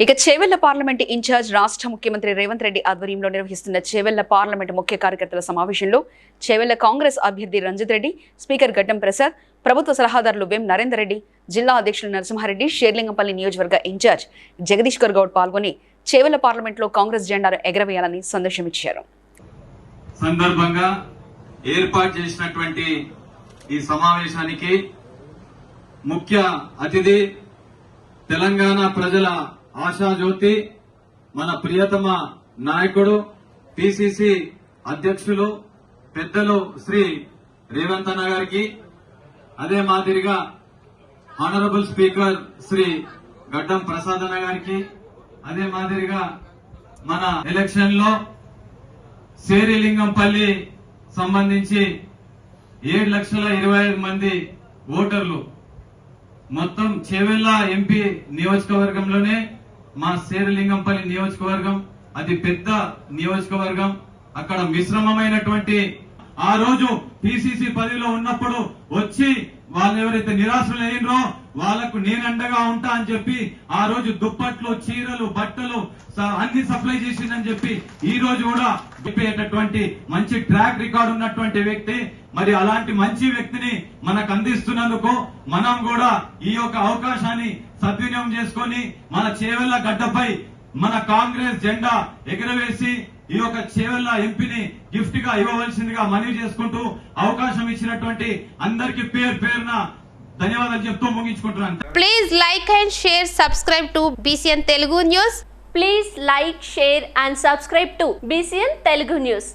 ఇక Chevella parliament incharge రాష్ట్ర ముఖ్యమంత్రి రేవంత్ రెడ్డి ఆధ్వర్యంలో నిర్వహిస్తున్న చేవెళ్ళ పార్లమెంట్ ముఖ్య కార్యకర్తల సమావేశంలో చేవెళ్ళ కాంగ్రెస్ అభ్యర్థి రంజిత్ రెడ్డి స్పీకర్ గడ్డం ప్రసాద్ ప్రభుత్వ సలహాదారులు వెం నరేందర్ రెడ్డి జిల్లా అధ్యక్షులు నరసింహారెడ్డి షేర్లింగంపల్లి నియోజకవర్గ ఇన్ఛార్జ్ జగదీశ్వర్ గౌడ్ పాల్గొని చేవెళ్ళ పార్లమెంట్లో కాంగ్రెస్ జెండాను ఎగరవేయాలని సందేశమిచ్చారు. సందర్భంగా ఏర్పాటు చేసినటువంటి ఈ సమావేశానికి ముఖ్య అతిథి తెలంగాణ ప్రజల ఆశాజ్యోతి మన ప్రియతమ నాయకుడు పిసిసి అధ్యక్షులు పెద్దలు శ్రీ రేవంత్ అన్న గారికి అదే మాదిరిగా ఆనరబుల్ స్పీకర్ శ్రీ గడ్డం ప్రసాద్ అన్న గారికి అదే మాదిరిగా మన ఎలక్షన్లో సేరిలింగంపల్లి సంబంధించి ఏడు లక్షల ఇరవై ఐదు మంది ఓటర్లు మొత్తం చేవెళ్ళ ఎంపీ నియోజకవర్గంలోనే మా సేరిలింగంపల్లి నియోజకవర్గం అది పెద్ద నియోజకవర్గం. అక్కడ మిశ్రమమైనటువంటి ఆ రోజు పిసిసి పదవిలో ఉన్నప్పుడు వచ్చి వాళ్ళు ఎవరైతే నిరాశలు అయినరో వాళ్ళకు నేను అండగా ఉంటా అని చెప్పి ఆ రోజు దుప్పట్లు చీరలు బట్టలు అన్ని సప్లై చేసిందని చెప్పి ఈ రోజు కూడా చెప్పేటటువంటి మంచి ట్రాక్ రికార్డ్ ఉన్నటువంటి వ్యక్తి. మరి అలాంటి మంచి వ్యక్తిని మనకు అందిస్తున్నందుకు మనం కూడా ఈ యొక్క అవకాశాన్ని సద్వినియోగం చేసుకొని మన చేవెళ్ళ గడ్డపై మన కాంగ్రెస్ జెండా ఎగరవేసి ఈ యొక్క చేవెళ్ళ ఎంపీని గిఫ్ట్గా ఇవ్వవలసిందిగా మనవి చేసుకుంటూ అవకాశం ఇచ్చినటువంటి అందరికి పేరు పేరున ధన్యవాదాలు చెప్తూ ముగించుకుంటున్నాను. Please like and share subscribe to BCN Telugu news please like share and subscribe to BCN Telugu news